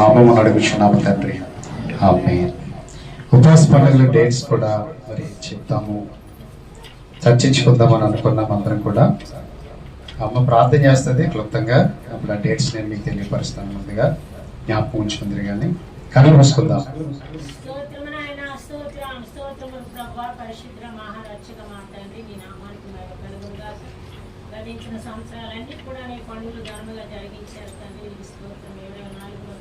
నామము అడుగుచున్నాము తండ్రి. ఆమె ఉపవాస పండుగల డేట్స్ కూడా మరి చెప్తాము. చర్చించుకుందామని అనుకున్నాం అందరం కూడా. అమ్మ ప్రార్థన చేస్తుంది క్లుప్తంగా. అప్పుడు ఆ డేట్స్ నేను మీకు తెలియపరుస్తాను ముందుగా. జ్ఞాపకం ఉంచుకుంది కానీ కళ్ళు మూసుకుందాం. గడించిన సంవత్సరాలన్నీ కూడా నీ పండుగలు ధర్మగా జరిగించారు తండ్రి. నీకు స్తోత్రం ఇరవై నాలుగులో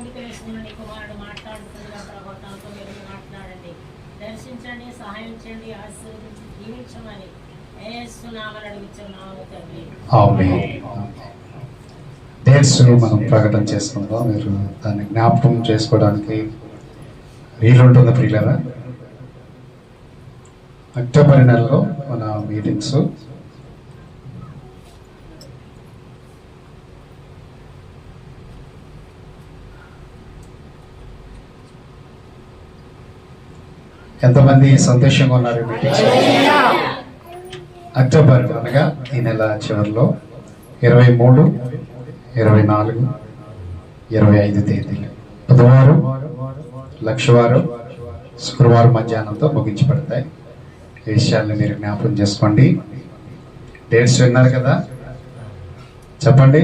జరవలసిన కూడిక కుమారుడు మాట్లాడుతుండగా ప్రభా తనతో మీరు మాట్లాడండి. దర్శించండి సహాయించండి ఆశీర్వదించి జీవించమని ఏసునామని మనం ప్రకటన చేసుకుందాం? మీరు దాన్ని జ్ఞాపకం చేసుకోవడానికి వీలుంటుంది ప్రియులరా? అక్టోబర్ నెలలో మన మీటింగ్స్ ఎంతమంది సంతోషంగా ఉన్నారు మీటింగ్స్ అక్టోబర్ అనగా ఈ నెల చివరిలో ఇరవై మూడు ఇరవై నాలుగు ఇరవై ఐదు తేదీలు. బుధవారం లక్షవారం శుక్రవారం మధ్యాహ్నంతో ముగించబడతాయి. ఈ విషయాన్ని మీరు జ్ఞాపకం చేసుకోండి. డేట్స్ విన్నారు కదా? చెప్పండి.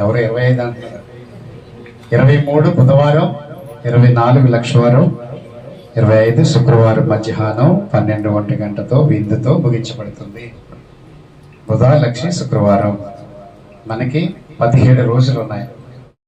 ఎవరు ఇరవై ఐదు అంటున్నారు? ఇరవై మూడు బుధవారం ఇరవై నాలుగు లక్షవారం ఇరవై ఐదు శుక్రవారం మధ్యాహ్నం పన్నెండు ఒంటి గంటతో విందుతో ముగించబడుతుంది. బుధ లక్ష్మి శుక్రవారం. మనకి పదిహేడు రోజులు ఉన్నాయి